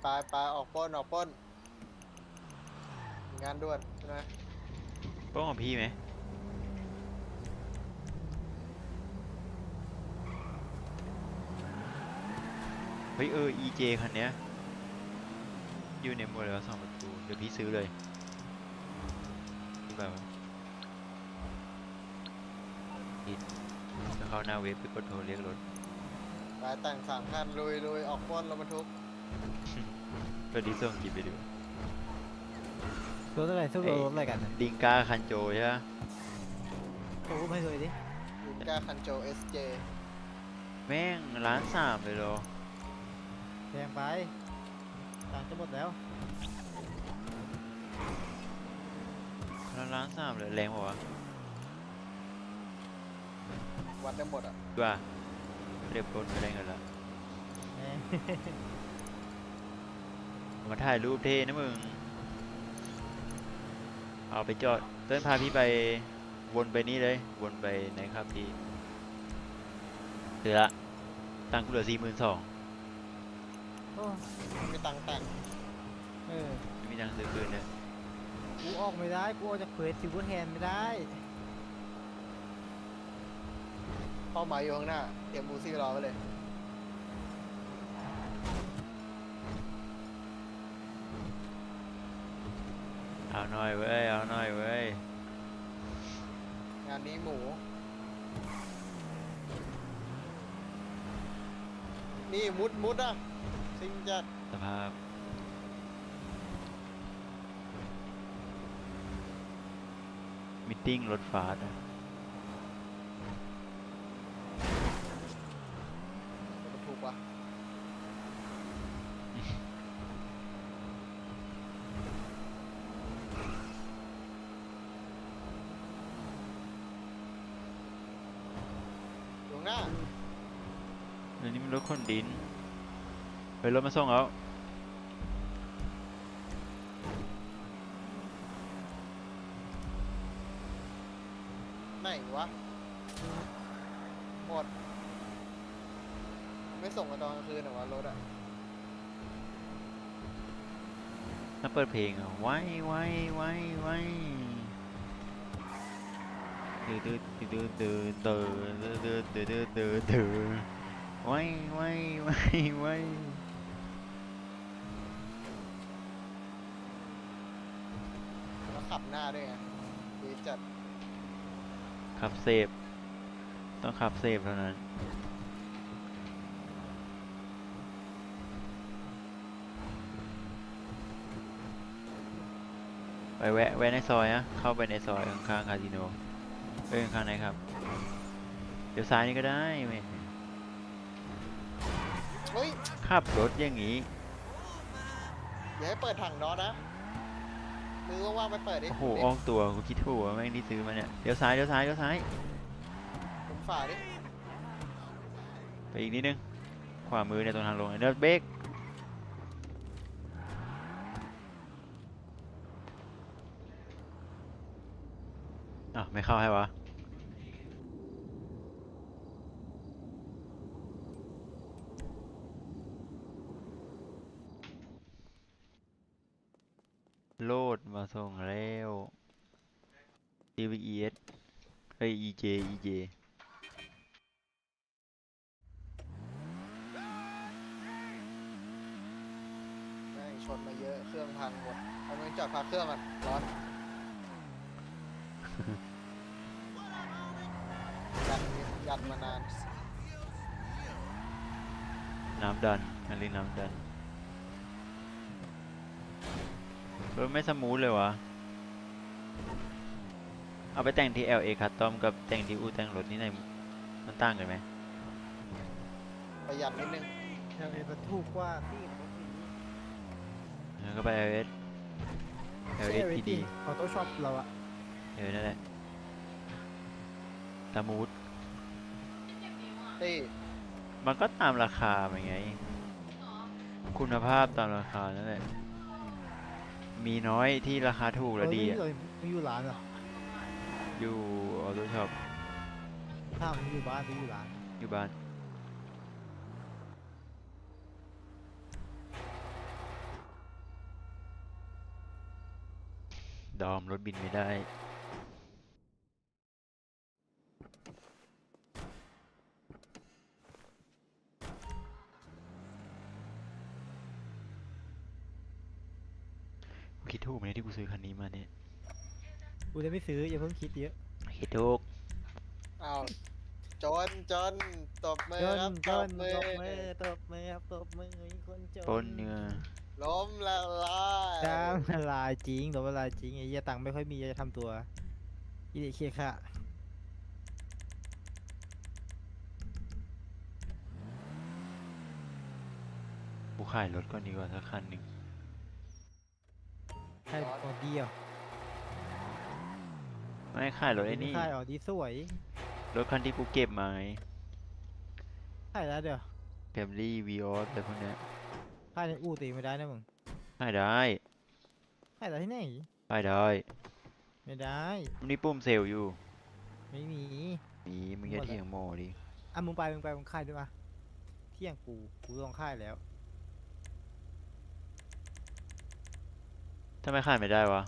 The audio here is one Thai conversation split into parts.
ไปไปออกปล้นออกปล้นมีงานด่วนใช่ไหมป้องของพี่ไหมเฮ้ยเออ EJ คันเนี้ยอยู่ในโมเดลสองประตูเดี๋ยวพี่ซื้อเลยรู้แบบว่าผิดจะเข้าหน้าเว็บไปกดโทรเรียกรถ ไปแต่งสามคันลุยลุยออกปล้นรถบรรทุก ก็ดีส่งกินไปดูรถอะไรสู้กับรถอะไรกันนะดิงกาคันโจใช่ปะโอ้ไม่เคยดิยูก้าคันโจเอสเจแม่งล้านสามเลยเหรอแพงไปตังค์จะหมดแล้วแล้วล้านสามเลยแรงบอกว่าวะวัดได้หมดอะดูว่าเรียบรถไม่ได้เงินละ แหม มาถ่ายรูปเท่นะมึง เอาไปจอด เต้นพาพี่ไปวนไปนี่เลย วนไปไหนครับพี่เหลือละตังค์กูเหลือสี่หมื่นสองโอ้ไม่มีตังค์แต่งเออ ไม่มีตังค์ซื้อคืนเลยกูออกไม่ได้ กูออกจากเควสซิลเวอร์แฮนด์ไม่ได้ เป้าหมายอยู่ข้างหน้า เตรียมบูซี่รอไว้เลย เอาหน่อยเว้ย เอาหน่อยเว้ย งานนี้หมู นี่มุดมุดอะซิงจัดสภาพ มิทติ้งรถฟาสต์อะ มันถูกว่ะอยู่ข้างหน้า เดี๋ยวนี้มันรถคนดิน เฮ้ยรถมาส่งแล้วไหนวะ หมด ไม่ส่งมาตอนกลางคืนเหรอวะรถอะถ้าเปิดเพลงอะไว้ไว้ไว้ไว้ดื้อดื้อดื้อดื้อดื้อดื้อดื้อดื้อดื้อดื้อดื้อไว้ไว้ไว้ไว้ แล้วขับ หน้าด้วยไงดีจัดขับเซฟ ต้องขับเซฟเท่านั้น ไปแวะแวะในซอยนะเข้าไปในซอยข้างๆคาสิโนเอ้ยข้างๆไหนครับ เดี๋ยวซ้ายนี่ก็ได้แม่เฮ้ยขับรถอย่างนี้ อย่าให้เปิดถังน็อตนะ มือว่างๆไปเปิดดิโอ้โหอ้องตัวกูคิดถูกว่าแม่งที่ซื้อมาเนี่ยเดี๋ยวซ้ายเดี๋ยวซ้ายเดี๋ยวซ้ายผมฝ่าดิไปอีกนิดนึงขวามือเนี่ยตรงทางลงเนี่ยเดี๋ยวเบรกอะไม่เข้าให้วะ โลดมาส่งแล้ว DVES เฮ้ย EJ EJ แม่งชนมาเยอะเครื่องพังหมดเอามึงจอดพักเครื่องก่อนร้อน ยันยันมานาน น้ำดันอันนี้น้ำดัน รถไม่สมูทเลยวะเอาไปแต่งที่ LA คัสตอมกับแต่งที่อู่แต่งรถนี่ไหนมันต่างกันไหมประหยัดนิดนึงเดี๋ยวมันถูกกว่าพี่รถพี่แล้วก็ไป LS เอ LS เว PD ทีออโต้ช็อปเราอะเออนั่นแหละสมูทตี้มันก็ตามราคาไปไง คุณภาพตามราคานั่นแหละ มีน้อยที่ราคาถูกและดีอะอยู่ร้านเหรออยู่ออโต้ช็อปถ้าผมอยู่บ้านไม่อยู่ร้านอยู่บ้าน ดอมรถบินไม่ได้ ถูกไหมเนี่ยที่กูซื้อคันนี้มาเนี่ยกูจะไม่ซื้ออย่าเพิ่งคิดเยอะคิดถูกอ้าวจนจนตบมือจนครับจตนบมือตบมือตบมือครับตบมือมีคนจนปนเนื้อล้มละลายดามละลายจริงโดนละลายจริงไอ้เหี้ยตังค์ไม่ค่อยมีจะทำตัวอีเดเคค่ะกูขายรถก่อนดีกว่าสักคันหนึ่ง ใช่ออดี้อะไม่ขายรถไอ้นี่ใช่ออดี้สวยรถคันที่กูเก็บมาไงใช่แล้วเดี๋ยวแคมรี่วีออสอะไรพวกเนี้ยค่ายในอู่ตีไม่ได้นะมึงขายได้ค่ายแต่ที่ไหนขายได้ไม่ได้มันมีปุ่มเซลล์อยู่ไม่มีมีมึงอย่าหมดแล้วเถียงโมดิอะมึงไปมึงไปมึงค่ายด้วยปะเที่ยงกูกูลองค่ายแล้ว ทำไมขายไม่ได้วะ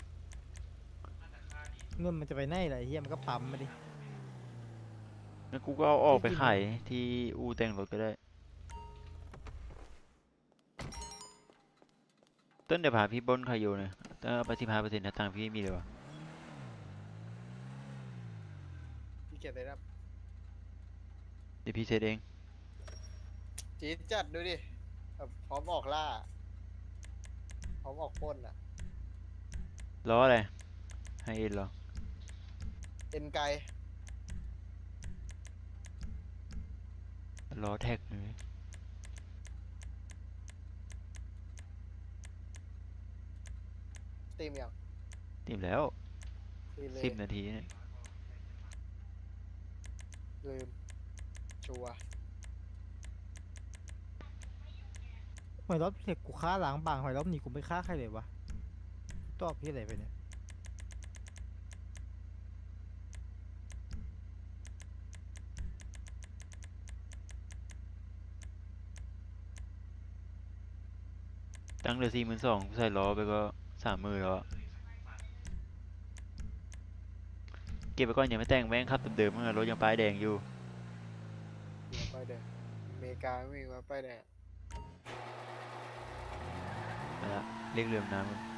เงินมันจะไปไหนล่ะไอ้เหี้ยมันก็ปั๊มมาดิ งั้นกูก็เอาออกไปจริงๆขายที่อู่แต่งรถก็ได้ ต้นเดี๋ยวพาพี่บนคายโยหน่อยถ้าไปสิบห้าเปอร์เซ็นต์ถ้าตังค์พี่ไม่มีเลยวะพี่เก็บเลยครับเดี๋ยวพี่เซ็ตเอง จีดจัดดูดิแบบพร้อมออกล่า พร้อมออกปล้นอะ ล้ออะไรให้เอ็นเหรอเอ็นไกลล้อแท็กเลยตีมยังติมแล้วตีเลยสิบนาทีเนี่ยลืมชัวร์หอยรอบเด็กกูฆ่าล้างบางหอยรอบนี้กูไม่ฆ่าใครเลยวะ ตอบพี่อะไรไปเนี่ย ตั้งเหลือสี่หมื่นสองใส่ล้อไปก็สามหมื่นแล้วอะเก็บไปก่อนอย่าไม่แต่งแม่งครับเดิมๆเมื่อรถยังป้ายแดงอยู่ มีมาป้ายแดงอเมริกาไม่มีมาป้ายแดง ไปละเรียกเรือมน้ำ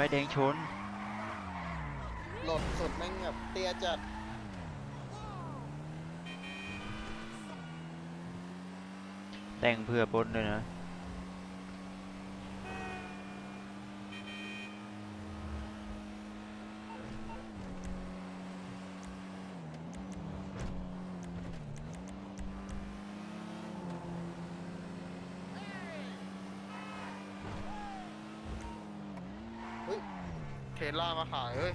มันเฮ้ยป้ายแดงชนโหลดสุดแม่งแบบเตี้ยจัด แต่งเพื่อปล้นด้วยนะ ขายเฮ้ย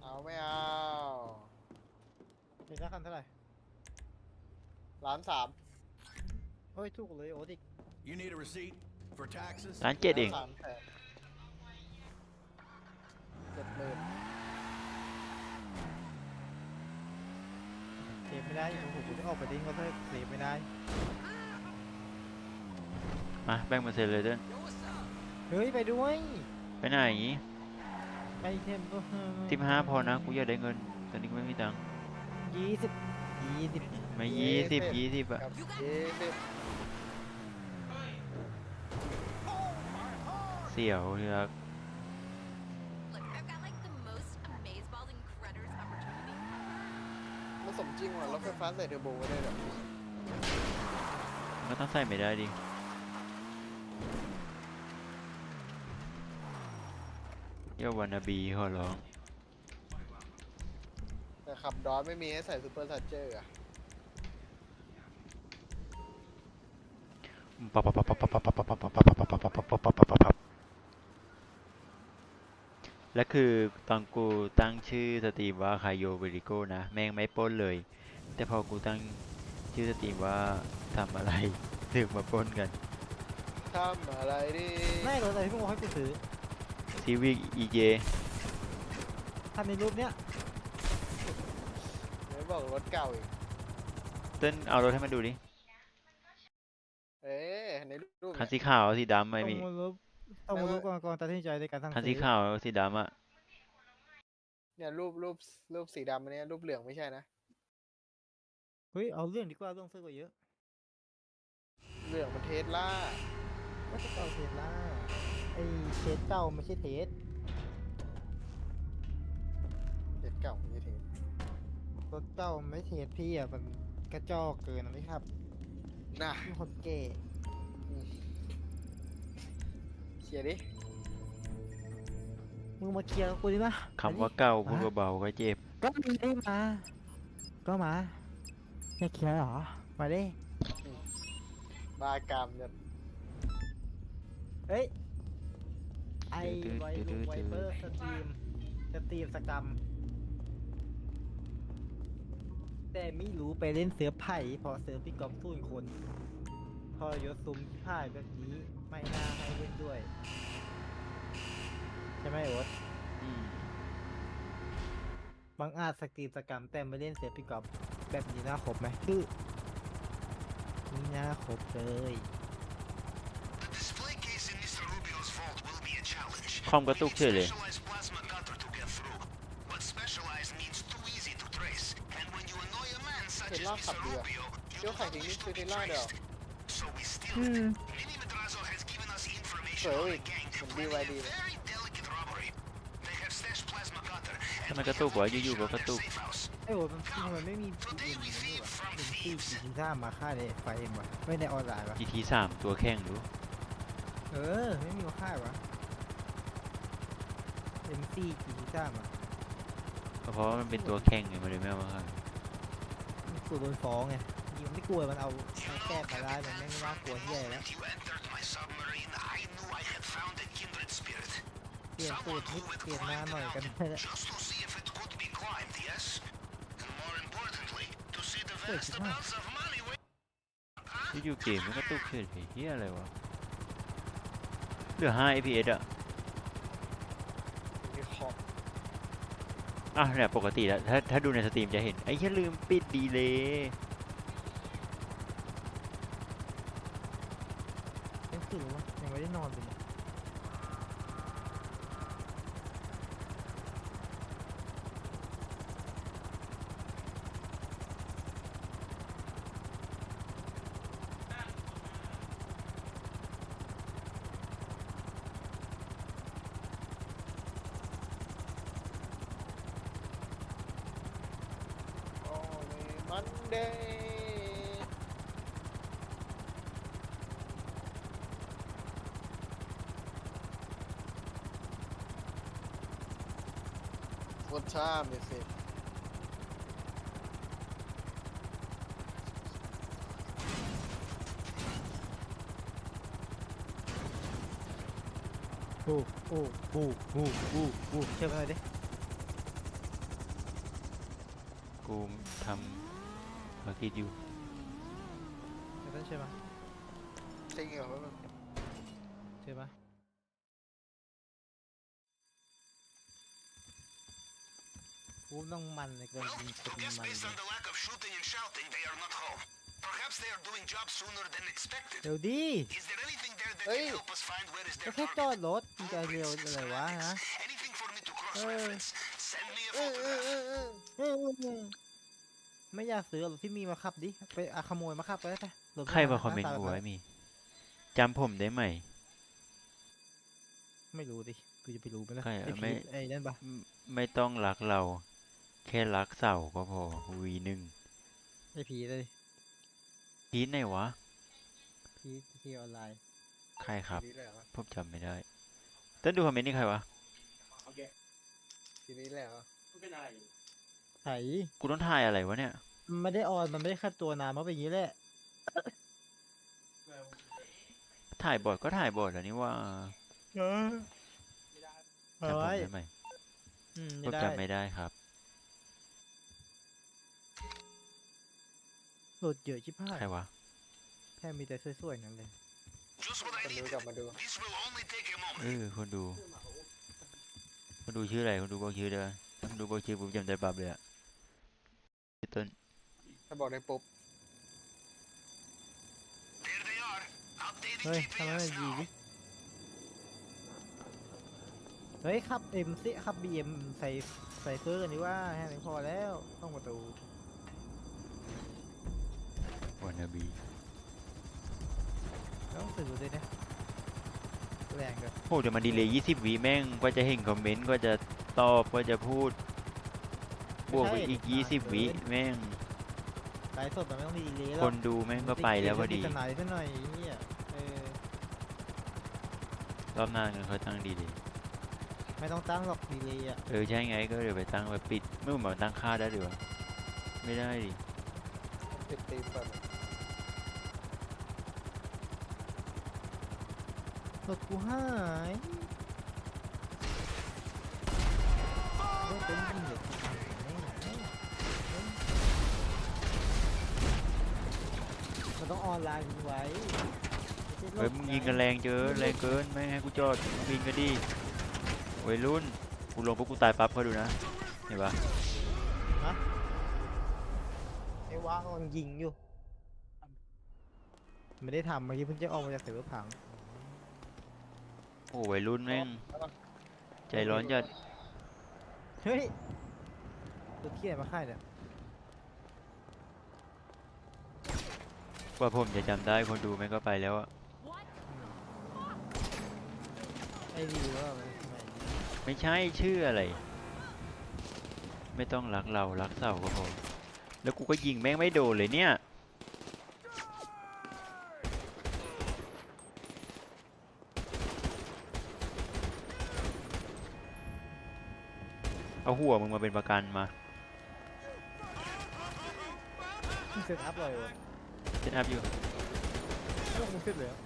เอาไม่เอาเห็นราคาเท่าไหร่ล้านสามเฮ้ยถูกเลยโอ้ดิ You need a receipt for taxes? ร้านเจ็ดเอง ล้านสามแสนเจ็ดหมื่นเซฟไม่ได้โอ้โหกูจะออกไปดิ้งก็เถอะเซฟไม่ได้ มาแบ่งมาเสร็จเลยเด้น เฮ้ยไปด้วยไปไหนไปเทมก็สิบห้าพอนะกูอยากได้เงินตอนนี้กูไม่มีตังค์ยี่สิบยี่สิบไม่ยี่สิบยี่สิบอะกับยี่สิบเสี่ยวที่รัก Look, I've got like the most amazeballing critters opportunity. มันสมจริงว่ะรถไฟฟ้าใส่เทอร์โบไว้ได้แบบมันก็ต้องใส่ไม่ได้ดิ เยาวันนาบีขอร้อง แต่ขับดอนไม่มีให้ใส่ซูเปอร์ซัจเจอร์อะปับปับปับปับปับปับปับปับปับปับปับปับปับปับปับปับปับปับและคือตอนกูตั้งชื่อสตรีมว่าคายโยเวริโกนะ แม่งไม่ปล้นเลย แต่พอกูตั้งชื่อสตรีมว่าทำอะไรถึงมาปล้นกัน ทำอะไรดีไม่รถอะไรที่มึงบอกให้ไปซื้อ ซีวิกอีเจถ้าในรูปเนี้ยเดี๋ยวบอกรถเก่าอีก เต้นเอารถให้มันดูดิเอ๊ะในรูปคันเนี่ยสีขาวสีดำต้ไม่องมีมารูปต้องมารูปก่อนก่อนตัดสินใจในการสั่งคันซื้สีอขาวสีดำอะเนี่ยรูปรูปรูปสีดำอันเนี้ยรูปเหลืองไม่ใช่นะ เฮ้ย เอาเรื่องดีกว่าเรื่องซื้อกว่าเยอะ เหลืองมันเทสลาก็จะเก่าเทสล่า ไอเทสเก่าไม่ใช่เทสเทสเก่าไม่ใช่เทสรถเก่าไม่เทสพี่อะมันกระจอกเกินนะพี่ครับน่ะพี่คนแก่เคลียร์ดิ มึงมาเคลียร์กับกูดิมาคำว่าเก่าพูดเบาๆก็เจ็บ ก็มีได้มา ก็มาจะเคลียร์เหรอ มาดิบากรรมเนี่ยเอ้ย ไอ้ไวตื้อลูไวเปอร์สตรีมสตรีมสกรรม แต่ไม่รู้ไปเล่นเสือไผ่พราะเสือพี่กอมสู้คน พอยศซุมที่พ่ายแบบนี้ไม่น่าให้เล่นด้วย ใช่ไหมโอ๊ตบางอาจสตรีมสกรรมแต่ไม่เล่นเสือพี่กอมแบบนี้น่าครบไหมคือนี่น่าครบเลย อมกระตุกเฉยเลย Specialized plasma cutter to get through. But specialized means too easy to trace. And when you annoy a man such เทส as ลาขับ Mr. ดีอะ Rubio, เชื่อ you ใคร don't ทิ้งนี่ lose คือ what เท you สลาเดี๋ยว traced. So we steal อื it. ม Mini Madrazo has given us information Sorry, on wait. a gang Some planning BYD. a very delicate robbery. They have stashed plasma cutter. ทำ And ไม we กระ have ตุกวะอยู่ location ๆก็ on กระ their ตุก safe house. ไอ้โอ๊ตมันทำไมไม่มีทีมนี้วะเป็นที่จีทีท่ามาค่ายเลยไฟเอ็มวะไม่ในออนไลน์วะ GT สามตัวแข่งดูเออ ไม่มีมาค่ายวะเอ็มซีจีทีท่ามาก็เพราะว่ามันเป็นตัวแข่งไงมันเลยไม่เอามาขายมันกลัวโดนฟ้องไงยิงไม่กลัวมันเอาเอาแก้มาได้มันไม่น่ากลัวที่ใหญ่ The แล้ว moment you entered my submarine, I knew I had found a kindred spirit. เปลี่ยนสูตรนิดเปลี่ยนหน้าหน่อยกันได้แล้ว Just to see if it could be climbed, yes? And more importantly, to see the Wait, vast huh? amounts of money we อยู่ๆเกมมันกระตุกเฉยเลยเฮียอะไรวะเหลือ5 fps อะ มีขอบ อะเนี่ยปกติแล้วถ้าถ้าดูในสตรีมจะเห็น ไอ้แค่ลืมปิดดีเลยยังตื่นวะยังไม่ได้นอนเลย เดย์โคตรชาเลยสิโอ้โอ้โอ้โอ้โอ้โอ้เชื่อมอะไรดิ กูทำภารกิจอยู่ไม่ต้องเชื่อมะจริงเหรอเชื่อมะกูต้องมันเลยเกิน Well, ยิงกด I guess มัน based เล on ย the lack of shooting and shouting, they are not home. Perhaps they are doing jobs sooner than expected. เร็วดิ Is there anything there that Hey. can help us find where is ก็ their แค่จอด target? รถมึงจะเร็วอะไรวะฮะ Anything for me to Hey. cross-reference? Send me a เออเออ photograph. เออเออเออ ไม่อยากซื้อรถที่มีมาขับดิ ไปอาขโมยมาขับก็ได้ปะถใครมาหคอมเมนต์หกูแบบไว้มีจำผมได้ไหม ไม่รู้ดิ กูจะไปรู้ไหมล่ะใครอะไอไม่ พีไอ้นั่นปะไม่ไม่ต้องรักเรา แค่รักเสาก็พอวีหนึ่งไอพีเลยพีทไหนวะ พีทีออนไลน์ใครครับ ทีนี้แหละวะผมจำไม่ได้เต้นดูคอมเมนต์นี่ใครวะ ทีนี้แหละวะไถกูต้องถ่ายอะไรวะเนี่ย มันไม่ได้ออนมันไม่ได้คัดตัวนานมันเป็นอย่างนี้แหละ ถ่ายบทก็ถ่ายบทแล้วนี่ว่าเออเอาจำผมไว้ได้ไหมอืมผมไม่ได้จำไม่ได้ครับ โหลดเยอะชิบหายใครวะ แค่มีแต่สวยๆนั่นเลย Just what คน I ดู need. กลับมาดู This will only take a เอ moment. อคนดู คนดูชื่ออะไร คนดูบอกชื่อได้ปะดูบอกชื่อปุ๊บจำได้ปั๊บเลยอะ พี่ต้นถ้าบอกได้ปุ๊บ There they are. Updating เฮ้ยทำไม GPS มันยิง now. เฮ้ยขับเอ็มซิขับบีเอ็มใส่ใส่เฟอร์กันดีว่าแค่นี้พอแล้วต้องประตูวานาบีต้องสื่อด้วยนะแรงเกินโอ้เดี๋ยวมันดีเลยยี่สิบวิแม่งก็จะเห็นคอมเมนต์ก็จะตอบก็จะพูดบ วกไปอีกยี่สิบวิแม่งไลฟ์สดมันไม่ต้องมีดีเลยหรคอกนดูแม่งก็ไปแล้วพอดีติดสนายซะหน่อยเฮียเออรอบหน้าเงินเขาตั้งดีเลยไม่ต้องตั้งหรอกดีเลยอะเออใช่ไงก็เดี๋ยวไปตั้งแบบปิดไม่เหมือนตั้งค่าได้หรือวะไม่ได้ดิติดตีมก่อนรถกูหาย องออนไลน์ทิ้งไว้ไม่ใช่รถเฮ้ยมึงยิงกันแรงเจอแรงเกินไม่ให้กูจอดยิงกันดิวัยรุ่นกูลงปุ๊บกูตายปั๊บเขาดูนะเห็นปะไอ้ว่างมันยิงอยู่ ไม่ได้ทำเมื่อกี้เพิ่งจะออกมาจากเสือผังโอ้วัยรุ่นแม่งใจร้อนจัดเฮ้ยตัวเขี้ยมาค่ายเนี่ย กว่าผมจะจำได้คนดูแม่งก็ไปแล้วอะไอดีว่ามันทำไมไม่ใช่ชื่ออะไร ไม่ต้องรักเรารักเสาก็พอแล้วกูก็ยิงแม่งไม่โดนเลยเนี่ยเอาหัวมึงมาเป็นประกันมา เซตอัพเลยวะ เซตอัพอยู่ไม่ต้องมึงเซตเลยเหรอ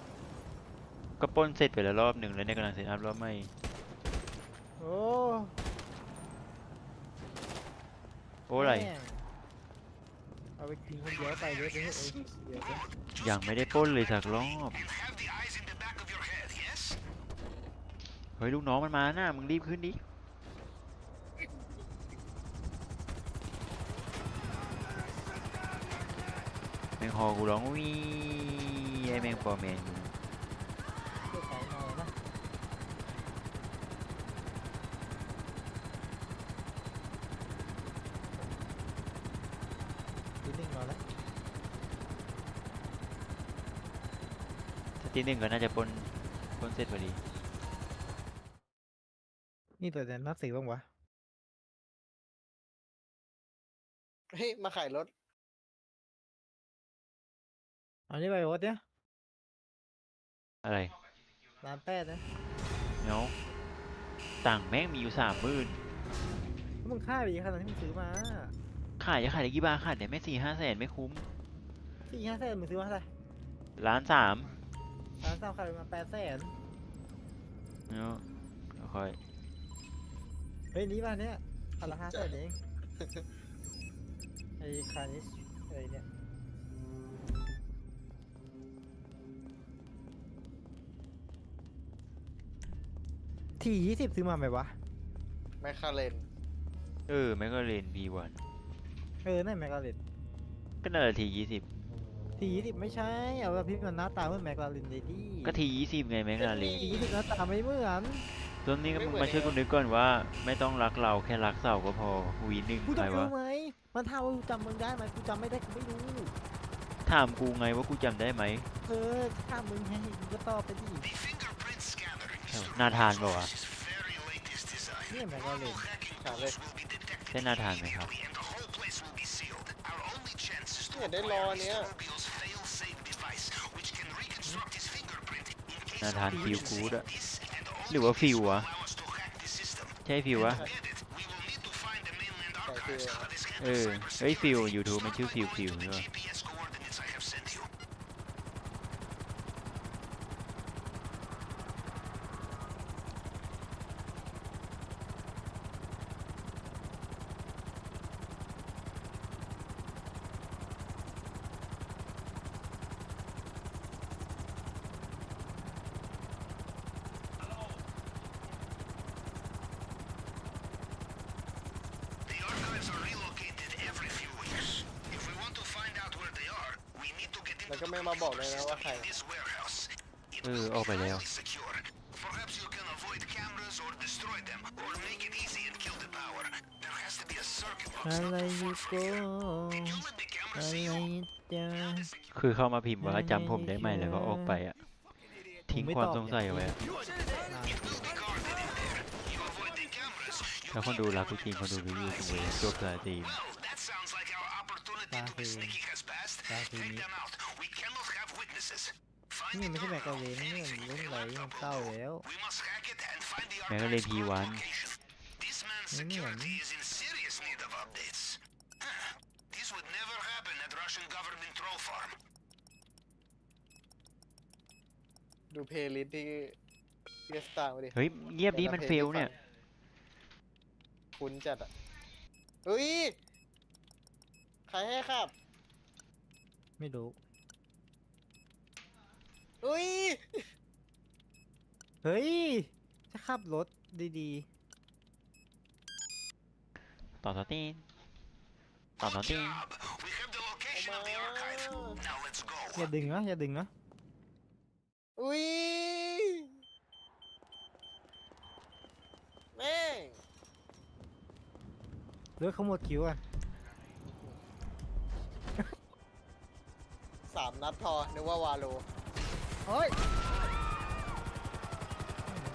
ก็ปล้นเสร็จไปแล้วรอบหนึ่งแล้วเนี่ยกำลังเซตอัพรอบใหม่โอ้โอ้อะไรแม่งเอาไปกินคนเดียวไปเยอะไปเถอะเออเดี๋ยวเดี๋ยวยังไม่ได้ปล้นเลยสักรอบ And have the eyes in the back of your head, yes? เฮ้ยลูกน้องมันมาน่ะมึงรีบขึ้นดิ แมงฮอกูร้องวีไอแมงปอแมนอยู่นะเดี๋ยวไปหน่อยนะทีหนึ่งรอแล้วถ้าตีหนึ่งก็น่าจะปล้นปล้นเสร็จพอดีนี่ตัวแทนนักสีบ้างวะ เฮ้ย มาขายรถ เอานี่ไปรถเนี่ยอะไรร้านแปดนะเนาะต่างค์แม่งมีอยู่สามหมื่นแล้วมึงค่าไปอีกขนาดที่มึงซื้อมาขายจะขายได้กี่บาทขายได้ไม่สี่ห้าแสนไม่คุ้มสี่ห้าแสนมึงซื้อมาเท่าไหร่ล้านสามร้านสามขายมาแปดแสนเนาะเดี๋ยวค่อยเฮ้ยนี้มาเนี้ยคันละห้าแสนเองไอ้คานิชไอ้เนี่ย ทียี่สิบซื้อมาไหมวะ แมคคาเรนเออแมกกาเลน V1 เออ นั่นแมกกาลินก็น่าจะทียี่สิบทียี่สิบไม่ใช่ เอาแบบที่มันหน้าตาเหมือนแมกกาลินเลยดิก็ทียี่สิบไงแมกกาเลนทียี่สิบหน้าตาไม่เหมือนต้นนี้ก็มึงมาช่วยกูนึกก่อนว่า ไม่ต้องรักเราแค่รักเสาก็พอวีหนึ่งกูใครจะวะรู้ไหม มันถามว่ากูจำมึงได้ไหมกูจำไม่ได้กูไม่รู้ ถามกูไงว่ากูจำได้ไหมเออถามมึงไงมึงก็ตอบไปดิ น่าทานเปล่าวะ is very latest design. เนี่ยแมกกาลิน Hacking ขายเลย tools will be detected ใช่น่าทานไหมครับ immediately and the whole place will be sealed. Our only chance is to เนี่ยได้รอเนี้ย Scorpio's fail-safe device, which can reconstruct his fingerprint in case น่า of ทานฟิล emergency. กูดอะ This and the หรือว่าฟิววะ allow us to hack the system. ใช่ฟิววะ Get it? We will need to find the mainland archives, field. but this เออเฮ้ยฟิว YouTube มันชื่อฟิวฟิว the ใช่ avoid cameras or destroy them, or make it easy and kill the power. There has to be a circuit box อะไร not อ too ยู่ far โก from here. Did you let the อะ camera ไร see you? จ้าคือเข้ามาพิมพ์ว่าจำผมได้ไหมแล้วก็ออกไปอะทิ้งความสงสัยเอาไว้อะ It will be guarded in there. You avoid the cameras. You ถ้าคนดูรักกูจริงคนดูวิวจังเลยจบสตรีม Well, that sounds like our opportunity to be Safi. sneaky has passed. Safi Take ni. them out. We cannot have witnesses. Find นี่ the ไม่ใช่แมกกา terminal. เวนนี่ Any มันเล่น security อะไร laptop มัน will เศร้า do. แล้ว We must hack it and find the Mega archive's Lady current one. location. This man's Ano yan? security is in serious need of updates. Huh. This would never happen at Russian government troll farm. ดูเพลย์ลิสต์ที่ที่สตาร์มาดิ เฮ้ยเงียบดีแต่ละมันพเฟลงลที่เนี่ยฟังคุ้นจัดอะ เฮ้ย ใครให้ขับ ไม่รู้ เฮ้ยเฮ้ยถ้าขับรถดีต่อสตีนต่อส Good ตีน job. We have the location of the archive. Now let's ๆ go. อย่าดึงนะอย่าดึงนะอุ้ยแม่งเลือกขโมยคิ้วอะสามนัดพอนึกว่าวาโล เฮ้ย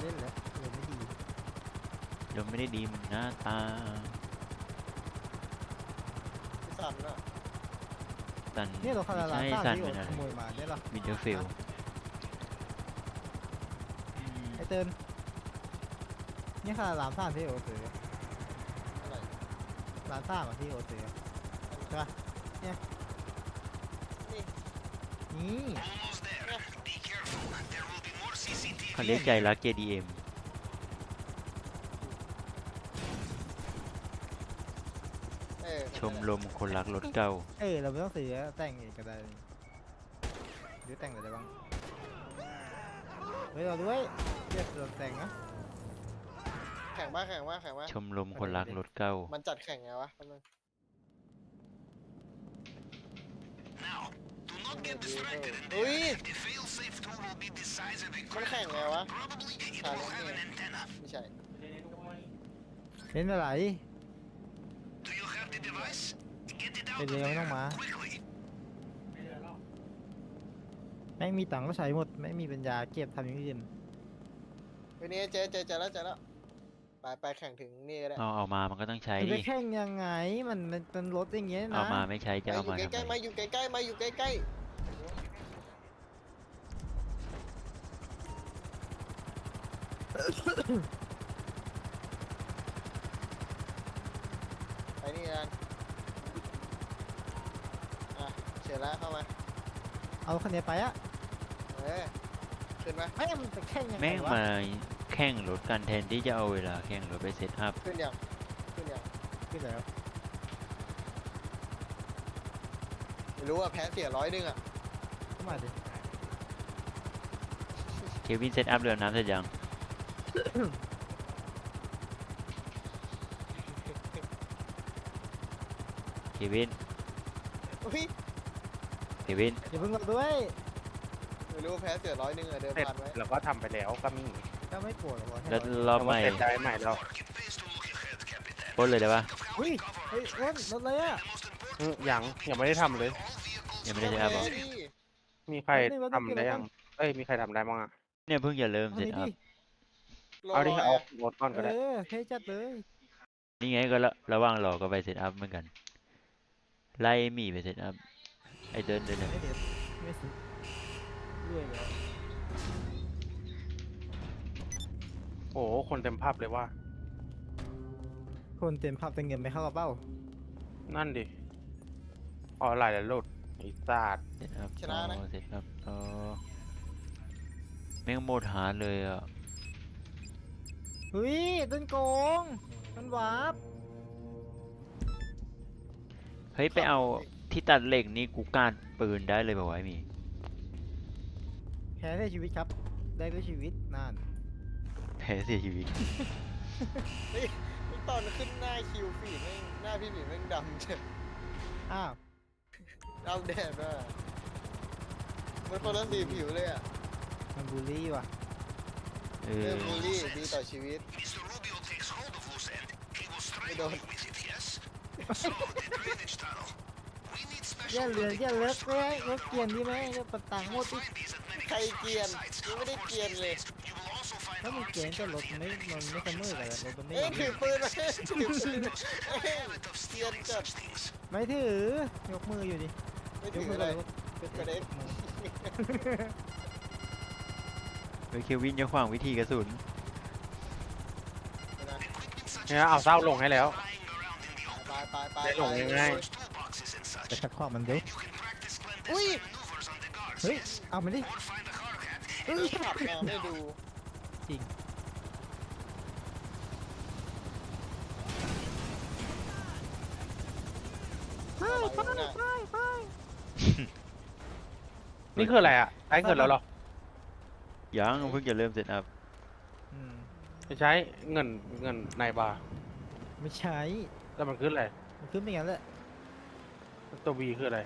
เล่นแล้วเลยไม่ดีเดี๋ยวไม่ได้ดีมึงหน้าตาที่สามน่ะตันเนี่ยเราคาราไม่ลาใช่ซ่าสันที่เป็นอะไรขโมยมาเนี่ยหรอมิดเดิลเฟลไอเตินเนี่ยคาราลามซ่าที่โอซื้ออะไรร้านซ่ามาที่โอซื้อใช่ปะเนี่ยนี่นี่ Almost เขาเรียกใจรัก JDM เออชมรมคนรักรถเก่า เออเราไม่ต้องซื้อแต่งเองก็ได้หรือแต่งอะไรได้บ้างเฮ้ยเราด้วยเรียกเราแต่งนะแข่งมากแข่งมากแข่งมากชมรมคนรักรถเก่า มันจัดแข่งไงวะแป๊บนึง Now, do not get distracted in Ui. there. The fail-safe tool will be the size of a มัน credit แข่งไง card. วะ Probably it Chà, will đúng have rồi. an antenna. ไม่ใช่เล่นอะไร Do you have the device? Get it out ไป of เร็วไม่ต้อง there มา quickly. ไม่มีตังค์ก็ใช้หมด ไม่มีปัญญาเก็บทำอย่างอื่นวันนี้เจอเจอเจอแล้วเจอแล้วไปไปแข่งถึงนี่ก็ได้เอาเอามามันก็ต้องใช้มันดิจะแข่งยังไงมันมันเป็นรถอย่างเงี้ยนะเอามาไม่ใช้จะมาเอาอยู่มาใกทำล้ๆไมมาอยู่ใกล้ๆมาอยู่ใกล้ๆ ไปนี่กันอะเชิญแล้วเข้ามา เอาคันนี้ไปอะเออขึ้นมาไม่มันจะแข่งยังไงแม่งวะมาแข่งรถกันแทนที่จะเอาเวลาแข่งรถไปเซตอัพขึ้นยังขึ้นยังขึ้นแล้วไม่รู้อะแพ้เสียร้อยหนึงอะเข้ามาดิเควินเซตอัพเรือน้ำเสร็จยัง เควินอุ้ยเควิน อย่าเพิ่งรอด้วยไม่รู้ว่าแพ้เสียร้อยหนึงอะเดิมเสร็จพันไว้แล้วก็ทำไปแล้วก็มีก็ไม่ปวดหรอกวะให้แล้วเรารอบใหม่เสร็จได้ใหม่แล้ว Work. It pays to look ahead, Captain. ปล้นเลยได้ปะ Think of how อุ้ย we cover เฮ้ย our อ้น tracks. รถอะไรอะ The most important อืมยังยังไม่ได้ทำเลย all vehicles ยังไม่ได้เซตอัพหรอแพ้ดิมีใครทำได้ยังเอ้ยมีใครทำได้บ้างอะเนี่ยเพิ่งจะเริ่มเอาเซตดิอั พดิเอาดิรอเอาอะรถก่อนก็เอได้อเท่จัดเลยนี่ไงก็ระระหว่างรอก็ไปเซตอัพเหมือนกัน ไล่หมีไปเซตอัพ ไอเดินเดินเลยไม่เด็ดไม่สิด้วยเลยโอ้โหคนเต็มภาพเลยว่า คนเต็มภาพแต่เงินไม่เข้ากระเป๋านั่นดิออนไลน์แล้วโหลดไอ้ซาดเซตอัพชต่นะอนะเซตอัพต่อแม่งโหมดหาร์ดเลยอะ เฮ้ยต้นโกง มันวาร์ปเฮ้ย ไปเอาที่ตัดเหล็กนี่กูการปืนได้เลยบอกว่าไอ้หมีแพ้ได้ชีวิตครับ ได้ด้วยชีวิตนั่นแพ้เสียชีวิตไม่ตอนขึ้นหน้าคิวฟีดแม่งหน้าพี่หมีแม่งดำเจ็บอ้าวดำแดดอะมันคนละสีผิวเลยอะ มันบูลลี่ว่ะ เอเรื่อองบูลลี่ดีต่อชีวิต Mr. Rubio takes hold of loose end. He was I don't- struggling with it, yes? So, the drainage tunnel. We need อย่า special เหลือ building อย่าเลิก first. เลยรถเกียนดีไหมรถประตังหม You'll ดอีก find these at many ใครเกรียน construction sites. ยังไม่ได้ Of เก course, รียน these เลย days, you will also find ถ้ามี armed เกียนแต่รถ security มันไม่ in มัน many ไม่เสมอ construction กัน sites. รถมันไม่เอ้ยเหมืถืออนปืนมาถือปืน Those have เอ้ a ย habit of เกรียน stealing จัด such things. ไม่ถือยกมืออยู่ดิไม่ยถืกอมืออะไรเลยกดกระเด็นยกมือเฮ้ยเควินจะขวางวิธีกระสุน Equipment such เนี่ย as เอา this เศร้าลงให้แล้ว lying around in the open. ไปไปไปได้ลงไปง่าย There's toolboxes and such. แต่ขัดขวางมันเดี๋ยว You can practice Ui. clandestine maneuvers on the guards, เฮ้ย yes? เอามันดิ Or find a hard hat เออขับมาไม่ดูจริงอะไรวะเนี่ยนี่คืออะไรอะใช้เงินแล้วเหรอ ยังเพิ่งจะเริ่มเซตอัพอืมไม่ใช้เงินเงินในบาร์ไม่ใช่แล้วมันขึ้นอะไรมันขึ้นเป็นอย่างนั้นแหละตัววีคืออะไร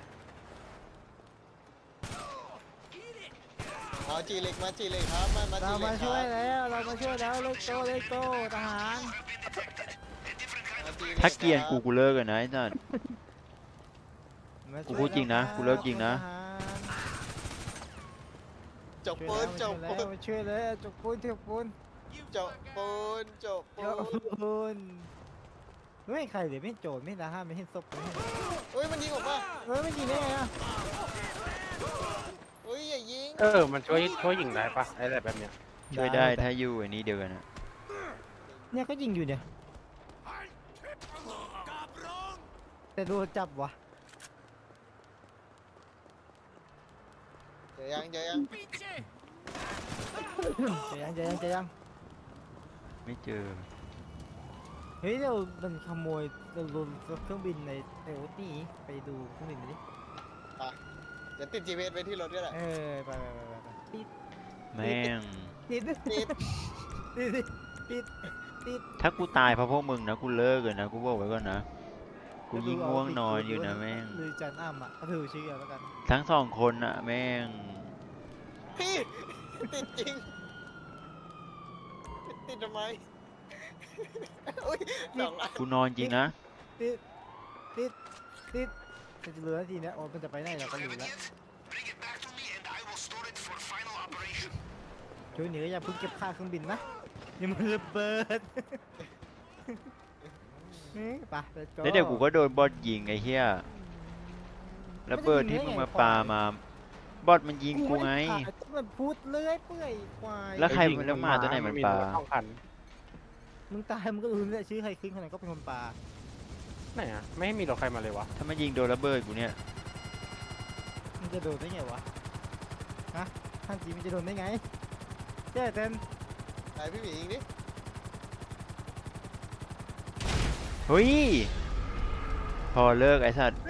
เอาจีเล็กมาจีเล็กครับมามาเราจีเล็มากคช่รัวยบแล้วเรามาช่วยแล้วเลโก้เลโก้ทหาร have been detected. A different kind of มาจีล็ถ้าเกรียนครับกูกูเลิกกันนะไอ้สัสมากูช่วยพูดจริงนะแวกูเลิกจริงนะ ทหาร จบปูนจบช่วยปูแล้วนมาช่วยแล้วจบปูนจบปูนจบปูนจบจบปูนปูนไม่ใครเดี๋ยวไม่โจรไม่ละห้ามไม่เห็นศพไม่เห็นเฮ้ยมันยิงผมป่ะเฮ้ยไม่ยิงได้ไงอะเฮ้ยอย่ายิงเออมันช่วยช่วยยิงได้ปะไอ้อะไรแบบเนี้ยช่วยได้ถ้าอยู่ไอันนี้เดียวกันอะเนี่ยก็ยิงอยู่เนี่ยแต่โดนจับวะ จอยังเจอยังจะยังจะยังจะยังไม่เจอ เฮ้ยเรามันขโมยเราโดนเครื่องบินในไอโอตีไปดูเครื่องบินหน่อยดิเดี๋ยวติด GPS ไว้ที่รถก็ได้เออไปไปไปไปไปปิดแม่ง ปิดติดปิดปิดปิดถ้ากูตายเพราะพวกมึงนะกูเลิกเลยนะกูบอกไว้ก่อนนะ กูยิ่งง่วงนอนอยู่นะแม่งหรือจันอ้ำอะก็ถือชื่อแล้วกันทั้งสองคนอะแม่งพี่ติดจริงติดทำไมอุ้ยสองอันกูนอนจริงนะติดติดติดมันจะเหลือทีเนี้ยโอ้มันจะไปไหนเราก็ You รู้ have it แล้ว yet? Bring it back to me and I will store it for final operation. ช่วยหนีก็อย่าเพิ่งเก็บค่าเครื่องบินนะอยังมันระเบิดเฮ้ย ไป let's go แล้วเดี๋ยวกูก็โดนบอทยิงไอ้เหี้ยระเบิดที่มึงมาปามา บอทมันยิงกูไง ม่ด้ขายมันพูดเลื่อยเปื่อยควายแล้ว ใครไอ้ยิงแล้วหมาตัวไหนมันมีปลารถสองคันมึงตายมึงก็รู้เนี่ยชื่อใครขึ้นคนไหนก็เป็นคนปลาไหนอะไม่ให้มีรถใครมาเลยวะถ้ามันยิงโดนระเบิดกูเนี่ยมึงจะโดนได้ไงวะฮะท่านจีมันจะโดนได้ไงเจ๊เต็มไหนพี่หมียิงดิ เฮ้ย พอเลิกไอ้สัตว์